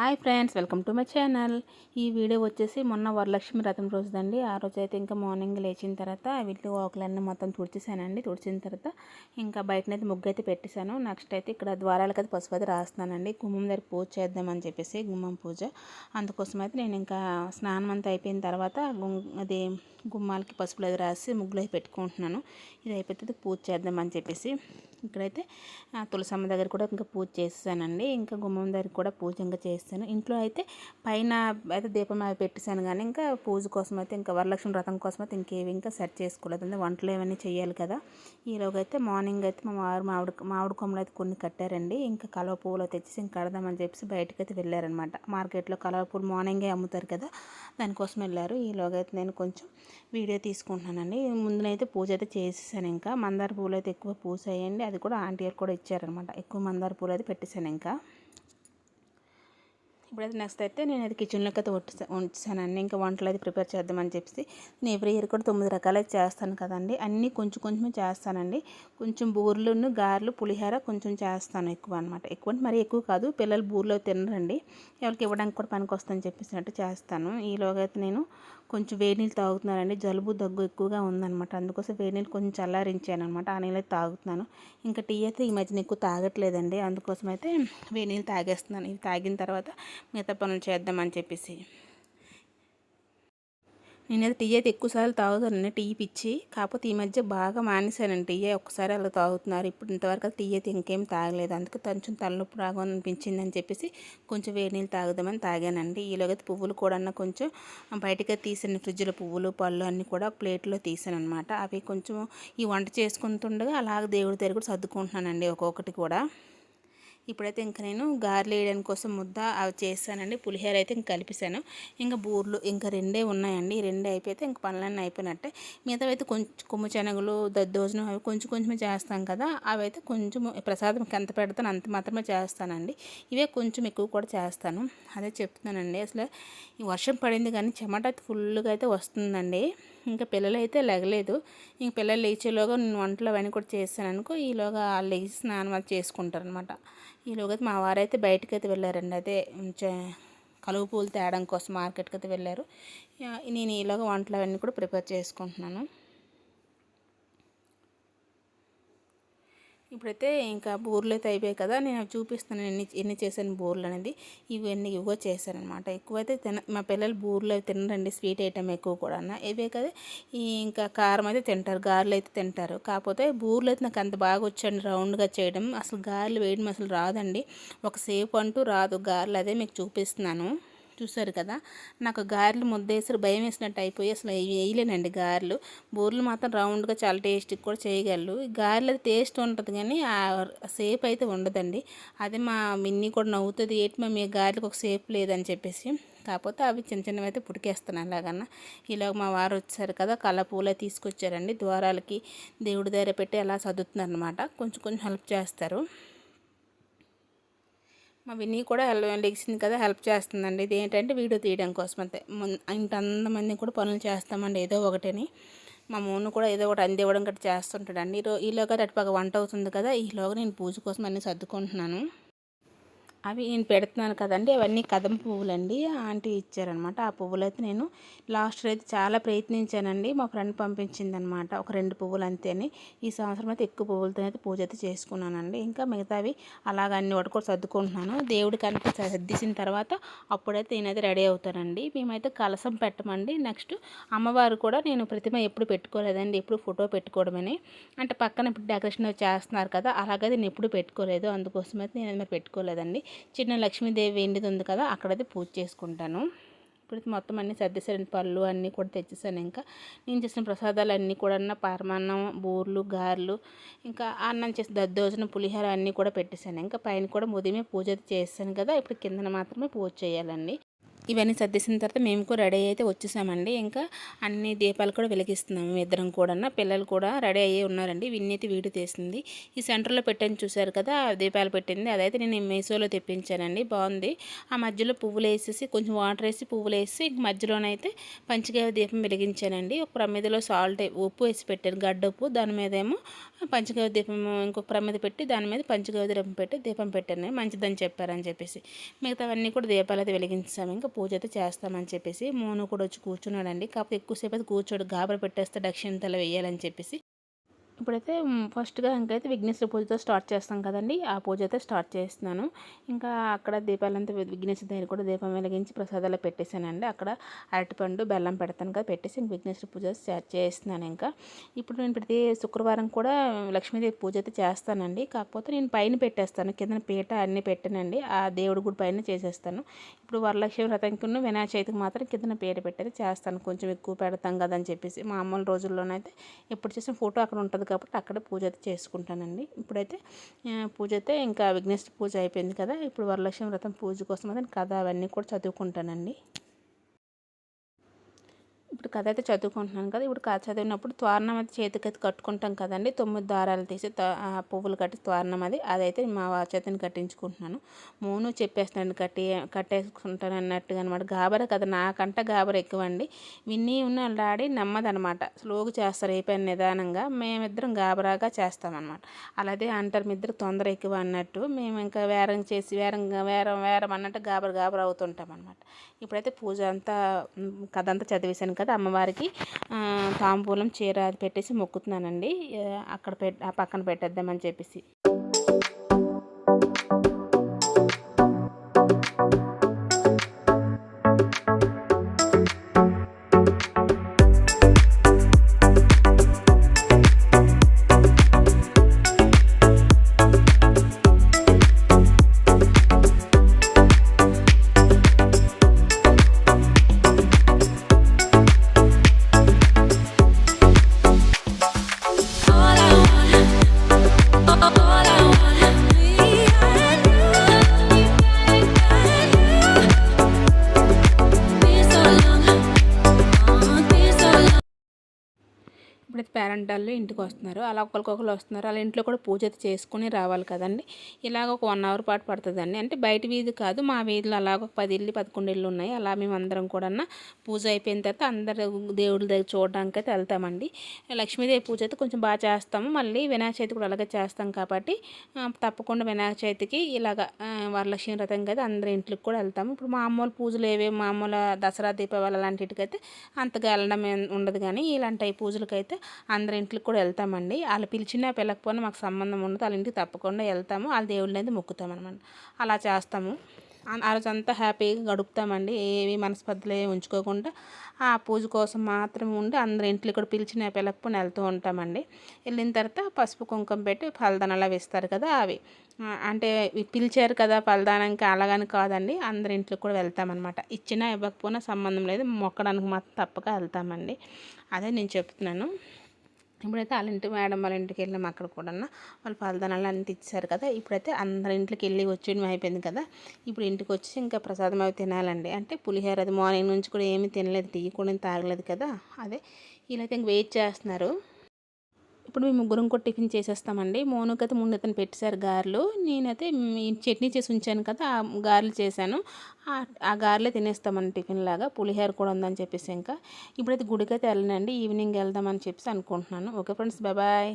Hi friends welcome to my channel. ఈ video వచ్చేసి మొన్న వరలక్ష్మి రథం రోజుదండి. ఆ రోజు అయితే ఇంకా మార్నింగ్ లేచిన తర్వాత వీటి ఆకులన్నీ మొత్తం తుడిచేసానండి. తుడిచిన తర్వాత ఇంకా బయటనైతే ముగ్గు అయితే పెట్టేశాను. నెక్స్ట్ అయితే ఇక్కడ ద్వారాలకు అయితే పసుపు అయితే రాస్తున్నానండి. గుమ్మం దగ్గర పూజ చేద్దామని చెప్పేసి గుమ్మం పూజ. అందుకోసం అయితే నేను ఇంకా స్నానం అంతా అయిపోయిన తర్వాత అది గుమ్మాలకి పసుపులు అది రాసి ముగ్గులు అయితే పెట్టుకుంటున్నాను. ఇది అయిపోతే పూజ చేద్దామని చెప్పేసి ఇక్కడైతే తులసమ్మ దగ్గర కూడా ఇంకా పూజ చేస్తానండి ఇంకా గుమ్మం దగ్గర కూడా పూజ ఇంకా చేస్తాను. ఇంట్లో అయితే పైన అయితే దీపం అవి పెట్టేశాను కానీ ఇంకా పూజ కోసం అయితే ఇంకా వరలక్ష్మి వ్రతం కోసం అయితే ఇంకేవి ఇంకా సెట్ చేసుకోలేదు. అంటే వంటలు ఏమన్నీ చేయాలి కదా. ఈలోగైతే అయితే మార్నింగ్ అయితే మా వారు మామిడి మామిడి కొమ్మలు అయితే కొన్ని కట్టారండి. ఇంకా కలవ పువ్వులు తెచ్చేసి ఇంకా కడదామని చెప్పేసి బయటకు అయితే వెళ్ళారనమాట మార్కెట్లో కలవ పువ్వులు మార్నింగే అమ్ముతారు కదా దానికోసం వెళ్ళారు. ఈలోగా అయితే నేను కొంచెం వీడియో తీసుకుంటున్నానండి. ముందునైతే పూజ అయితే చేసేసాను ఇంకా. మందార పూలు అయితే ఎక్కువ పూసాయండి. అది కూడా ఆంటీ గారు కూడా ఇచ్చారనమాట. ఎక్కువ మందార పూలు అది పెట్టేశాను ఇంకా. ఇప్పుడైతే నెక్స్ట్ అయితే నేను అది కిచెన్లోకి అయితే ఉంచానండి ఇంకా వంటలు అయితే ప్రిపేర్ చేద్దామని చెప్పేసి నేను ఎవ్రీ ఇయర్ కూడా తొమ్మిది రకాలు చేస్తాను కదండి. అన్నీ కొంచెం కొంచెం చేస్తానండి. కొంచెం బూర్లు గారెలు పులిహోర కొంచెం చేస్తాను ఎక్కువ అనమాట ఎక్కువ అంటే మరీ ఎక్కువ కాదు పిల్లలు బూర్లో తినరండి. ఎవరికి ఇవ్వడానికి కూడా పనికి వస్తుందని చెప్పేసినట్టు చేస్తాను. ఈలోగా అయితే నేను కొంచెం వేడి నీళ్ళు తాగుతున్నానండి జలుబు దగ్గు ఎక్కువగా ఉందన్నమాట. అందుకోసం వేడి నీళ్ళు కొంచెం చల్లారించాను అనమాట ఆ నీళ్ళు తాగుతున్నాను. ఇంకా టీ అయితే ఈ మధ్యన ఎక్కువ తాగట్లేదండి. అందుకోసం అయితే వేడి నీళ్ళు తాగేస్తున్నాను. ఇవి తాగిన తర్వాత మిగతా పనులు చేద్దామని చెప్పేసి. నేనైతే టీ అయితే ఎక్కువసార్లు తాగుతానండి. టీ పిచ్చి. కాకపోతే ఈ మధ్య బాగా మానేశానండి టీ. ఒక్కసారి అలా తాగుతున్నారు. ఇప్పుడు ఇంతవరకు టీ అయితే ఇంకేం తాగలేదు. అందుకే కొంచెం తలనొప్పి రాగా అనిపించింది అని చెప్పేసి కొంచెం వేడి నీళ్ళు తాగుదామని తాగానండి. ఈలోగైతే పువ్వులు కూడా కొంచెం బయటకే తీసాను ఫ్రిడ్జ్లో పువ్వులు పళ్ళు అన్నీ కూడా ప్లేట్లో తీసాను అనమాట అవి కొంచెం ఈ వంట చేసుకుంటుండగా అలాగ దేవుడి దగ్గర కూడా సర్దుకుంటున్నానండి ఒక్కొక్కటి కూడా. ఇప్పుడైతే ఇంకా నేను గారెలు వేయడానికి కోసం ముద్ద అవి చేస్తానండి. పులిహోర అయితే ఇంక కలిపిస్తాను ఇంకా బూర్లు ఇంకా రెండే ఉన్నాయండి. రెండే అయిపోతే ఇంక పనులన్నీ అయిపోయినట్టే. మిగతా అయితే కొంచెం కొమ్ము శనగలు దద్దోజనం అవి కొంచెం కొంచెం చేస్తాం కదా అవి అయితే కొంచెం ప్రసాదం ఎంత పెడతాను అంత మాత్రమే చేస్తానండి. ఇవే కొంచెం ఎక్కువ కూడా చేస్తాను. అదే చెప్తున్నానండి. అసలు ఈ వర్షం పడింది కానీ చెమట ఫుల్గా అయితే వస్తుందండి. ఇంకా పిల్లలు అయితే లెగలేదు. ఇంక పిల్లలు లేచేలోగా నేను వంటలు అవన్నీ కూడా చేస్తాను అనుకో ఈలోగా వాళ్ళు లేచి స్నానం అది చేసుకుంటారు అనమాట ఈలోగా మా వారైతే బయటకు అయితే వెళ్ళారండి. అదే కలుగు పూలు తేడం కోసం మార్కెట్కి అయితే వెళ్ళారు నేను ఈలోగా వంటలు అవన్నీ కూడా ప్రిపేర్ చేసుకుంటున్నాను. ఇప్పుడైతే ఇంకా బూర్లు అయితే అయిపోయాయి కదా నేను చూపిస్తాను ఎన్ని ఎన్ని చేశాను బూర్లు అనేది. ఇవన్నీ ఇవో చేశానమాట ఎక్కువ ఎక్కువైతే తిన మా పిల్లలు బూర్లు అయితే తినరండి స్వీట్ ఐటమ్ ఎక్కువ కూడా ఇవే కదా ఇంకా కారం అయితే తింటారు గారెలు అయితే తింటారు. కాకపోతే బూర్లు అయితే నాకు అంత బాగా వచ్చండి రౌండ్గా చేయడం. అసలు గారెలు వేయడం అసలు రాదండి. ఒక సేపు అంటూ రాదు గారెలు అదే మీకు చూపిస్తున్నాను. చూశారు కదా? నాకు గారెలు ముద్దేసి భయం వేసినట్టు అయిపోయి అసలు వేయలేనండి గారెలు. బూరెలు మాత్రం రౌండ్గా చాలా టేస్ట్కి కూడా చేయగలరు. గారెలు అది టేస్ట్ ఉంటుంది కానీ ఆ సేప్ అయితే ఉండదండి. అదే మా మిన్ని కూడా నవ్వుతుంది ఏంటి మా మీ గారెలకు ఒక సేప్ లేదని చెప్పేసి. కాకపోతే అవి చిన్న చిన్నవి అయితే పుడికేస్తాను అలాగన్నా. ఇలాగ మా వారు వచ్చారు కదా కళ్ళ పూలే తీసుకొచ్చారండి ద్వారాలకి. దేవుడి దగ్గర పెట్టి అలా చదువుతున్నారు అనమాట కొంచెం కొంచెం హెల్ప్ చేస్తారు. మా విన్నీ కూడా లెగిసింది కదా హెల్ప్ చేస్తుందండి. ఇది ఏంటంటే వీడియో తీయడం కోసం అంతే. ఇంత అంతమంది కూడా పనులు చేస్తామండి ఏదో ఒకటిని. మా మూను కూడా ఏదో ఒకటి అందివ్వడం గట్రా చేస్తుంటాడండి. ఈలోగా అటుపక్క వంట అవుతుంది కదా ఈలోగా నేను పూజ కోసం అన్నీ సర్దుకుంటున్నాను. అవి నేను పెడుతున్నాను కదండి అవన్నీ కదం పువ్వులండి. ఆంటీ ఇచ్చారనమాట. ఆ పువ్వులు అయితే నేను లాస్ట్ అయితే చాలా ప్రయత్నించానండి. మా ఫ్రెండ్ పంపించింది అనమాట ఒక రెండు పువ్వులు అంతేని ఈ సంవత్సరం అయితే ఎక్కువ పువ్వులతో అయితే పూజ అయితే చేసుకున్నానండి. ఇంకా మిగతావి అలాగ అన్ని ఒకటి కూడా సర్దుకుంటున్నాను. దేవుడికి అంతా సర్దిసిన తర్వాత అప్పుడైతే నేనైతే రెడీ అవుతానండి. మేమైతే కలసం పెట్టమండి. నెక్స్ట్ అమ్మవారు కూడా నేను ప్రతిమ ఎప్పుడు పెట్టుకోలేదండి ఎప్పుడు ఫోటో పెట్టుకోవడమని. అంటే పక్కన ఇప్పుడు డెకరేషన్ చేస్తున్నారు కదా అలాగైతే నేను ఎప్పుడు పెట్టుకోలేదు. అందుకోసం అయితే నేను మరి పెట్టుకోలేదండి. చిన్న లక్ష్మీదేవి ఎండిది ఉంది కదా అక్కడైతే పూజ చేసుకుంటాను. ఇప్పుడు మొత్తం అన్ని సర్దేశాను పళ్ళు అన్నీ కూడా తెచ్చేసాను ఇంకా. నేను చేసిన ప్రసాదాలు అన్నీ కూడా పరమాన్నం బూర్లు గారెలు ఇంకా అన్నం చేసి దద్దోజన పులిహోర అన్నీ కూడా పెట్టేశాను. ఇంకా పైన కూడా ఉదయమే పూజ చేస్తాను కదా ఇప్పుడు కిందన మాత్రమే పూజ చేయాలండి. ఇవన్నీ సర్దేసిన తర్వాత మేము కూడా రెడీ అయితే వచ్చేసామండి. ఇంకా అన్ని దీపాలు కూడా వెలిగిస్తున్నాము ఇద్దరం కూడా పిల్లలు కూడా రెడీ అయ్యి ఉన్నారండి. విన్ని అయితే వీడియో తీసింది. ఈ సెంటర్లో పెట్టని చూశారు కదా ఆ దీపాలు పెట్టింది. అదైతే నేను మీషోలో తెప్పించానండి. బాగుంది. ఆ మధ్యలో పువ్వులు వేసేసి కొంచెం వాటర్ వేసి పువ్వులు వేసి ఇంక మధ్యలోనైతే పంచగవ్య దీపం వెలిగించానండి. ఒక ప్రమిదలో సాల్ట్ ఉప్పు వేసి పెట్టాను. గడ్డ ఉప్పు దాని మీద ఏమో పంచగవ్య దీపం ఇంకొక ప్రమిద పెట్టి దాని మీద పంచగవ్య దీపం పెట్టి దీపం పెట్టాను. మంచిదని చెప్పారని చెప్పేసి. మిగతావన్నీ కూడా దీపాలు అయితే వెలిగించాము. ఇంకా పూజ అయితే చేస్తామని చెప్పేసి మోను కూడా వచ్చి కూర్చున్నాడండి. కాకపోతే ఎక్కువసేపు అయితే కూర్చోడు గాబర పెట్టేస్తే దక్షిణ తల వేయాలని చెప్పేసి ఇప్పుడైతే ఫస్ట్గా ఇంకైతే విఘ్నేశ్వర పూజతో స్టార్ట్ చేస్తాం కదండి. ఆ పూజ అయితే స్టార్ట్ చేస్తున్నాను. ఇంకా అక్కడ దీపాలంతా విఘ్నేశ్వర దగ్గర కూడా దీపం వెలిగించి ప్రసాదాలు పెట్టేశానండి. అక్కడ అరటిపండు బెల్లం పెడతాను కదా పెట్టేసి ఇంక విఘ్నేశ్వర పూజ స్టార్ట్ చేస్తున్నాను ఇంకా. ఇప్పుడు నేను ప్రతి శుక్రవారం కూడా లక్ష్మీదేవి పూజ అయితే చేస్తానండి. కాకపోతే నేను పైన పెట్టేస్తాను. కింద పీట అన్నీ పెట్టానండి. ఆ దేవుడి గుడి పైన చేసేస్తాను. ఇప్పుడు వరలక్ష్మి వ్రతంకి వినాయక చవితికి మాత్రం కింద పీట పెట్టేది చేస్తాను. కొంచెం ఎక్కువ పెడతాం కదా అని చెప్పేసి. మామూలు రోజుల్లోనైతే ఎప్పుడు చేసిన ఫోటో అక్కడ ఉంటుంది కాబట్టి అక్కడ పూజ అయితే చేసుకుంటానండి. ఇప్పుడైతే పూజ అయితే ఇంకా విఘ్నేశ్వర పూజ అయిపోయింది కదా. ఇప్పుడు వరలక్ష్మి వ్రతం పూజ కోసం అయితే కథ అవన్నీ కూడా చదువుకుంటానండి. ఇప్పుడు కథ అయితే చదువుకుంటున్నాను కదా. ఇప్పుడు కథ చదివినప్పుడు త్వారణం అది చేతికి అయితే కట్టుకుంటాం కదండి. తొమ్మిది దారాలు తీసి పువ్వులు కట్టి త్వారణం అది. అదైతే మా చేతిని కట్టించుకుంటున్నాను. మూను చెప్పేస్తాను కట్టి కట్టేసుకుంటాను అన్నట్టుగా అనమాట గాబర కదా నాకంట గాబర ఎక్కువ అండి విన్ని ఉన్న డాడీ నమ్మదనమాట స్లోగా చేస్తారు ఏ పని నిదానంగా. మేమిద్దరం గాబరాగా చేస్తామన్నమాట. అలాగే అంటారు మీ ఇద్దరు తొందర ఎక్కువ అన్నట్టు. మేము ఇంకా వేరం చేసి వేరంగా వేరం వేరం అన్నట్టు గాబర గాబర అవుతుంటాం అనమాట ఇప్పుడైతే పూజ అంతా కథ అంతా చదివేశాను కదా అమ్మవారికి. తాంబూలం చీర అది పెట్టేసి మొక్కుతున్నానండి. అక్కడ పెట్ ఆ పక్కన పెట్టేద్దామని చెప్పేసి. పేరెంట్ వాళ్ళు ఇంటికి వస్తున్నారు అలా ఒకరికొకరు వస్తున్నారు. అలా ఇంట్లో కూడా పూజ అయితే చేసుకుని రావాలి కదండి. ఇలాగ ఒక వన్ అవర్ పాటు పడుతుందండి. అంటే బయట వీధి కాదు మా వీధిలో అలాగ ఒక పది ఇల్లు పదకొండు ఇల్లు ఉన్నాయి. అలా మేము అందరం కూడా పూజ అయిపోయిన తర్వాత అందరు దేవుడి దగ్గర చూడడానికి అయితే వెళ్తామండి. లక్ష్మీదేవి పూజ అయితే కొంచెం బాగా చేస్తాము. మళ్ళీ వినాయక చవితి కూడా అలాగే చేస్తాం కాబట్టి తప్పకుండా వినాయక చవితికి ఇలాగ వరలక్ష్మి వ్రతం కదా అందరి ఇంట్లోకి కూడా వెళ్తాము. ఇప్పుడు మామూలు పూజలు ఏవే మామూలు దసరా దీపావళి అలాంటికైతే అంతగా వెళ్ళడం ఉండదు కానీ ఇలాంటి పూజలకైతే అందరి ఇంటికి కూడా వెళ్తామండి. వాళ్ళు పిలిచినా పిల్లకపోయినా మాకు సంబంధం ఉండదు. వాళ్ళ ఇంటికి తప్పకుండా వెళ్తాము. వాళ్ళ దేవుళ్ళని అయితే మొక్కుతాం అనమాట అలా చేస్తాము. ఆ అంతా హ్యాపీగా గడుపుతామండి. ఏవి మనస్పర్ధలు ఉంచుకోకుండా ఆ పూజ కోసం మాత్రం ఉండి అందరి ఇంట్లో కూడా పిలిచిన పిల్లకపోయినా వెళ్తూ ఉంటామండి. వెళ్ళిన తర్వాత పసుపు కుంకుమ పెట్టి ఫలదానాలు అలా ఇస్తారు కదా అవి. అంటే పిలిచారు కదా ఫలదానానికి అలాగని కాదండి. అందరి ఇంట్లో కూడా వెళ్తామన్నమాట. ఇచ్చినా ఇవ్వకపోయినా సంబంధం లేదు. మొక్కడానికి మాత్రం తప్పక వెళ్తామండి. అదే నేను చెప్తున్నాను. ఇప్పుడైతే వాళ్ళ ఇంటి మేడం వాళ్ళ ఇంటికి వెళ్ళాము అక్కడ కూడా వాళ్ళు ఫలదానాలు అన్నీ ఇచ్చారు కదా. ఇప్పుడైతే అందరి ఇంట్లోకి వెళ్ళి వచ్చేయడం అయిపోయింది కదా. ఇప్పుడు ఇంటికి వచ్చి ఇంకా ప్రసాదం అవి తినాలండి. అంటే పులిహోర అది మార్నింగ్ నుంచి కూడా ఏమీ తినలేదు. టీ కూడా తాగలేదు కదా. అదే వీళ్ళైతే ఇంక వెయిట్ చేస్తున్నారు. ఇప్పుడు మేము ముగ్గురం కూడా టిఫిన్ చేసేస్తామండి. మోనుకైతే ముందు అతను పెట్టేశారు గారెలు. నేనైతే చట్నీ చేసి ఉంచాను కదా ఆ గారెలు చేశాను. ఆ గారెలే తినేస్తామని టిఫిన్ లాగా. పులిహోర కూడా ఉందని చెప్పేసి ఇంకా. ఇప్పుడైతే గుడికైతే వెళ్ళనండి. ఈవినింగ్ వెళ్దామని చెప్పేసి అనుకుంటున్నాను. Okay friends bye.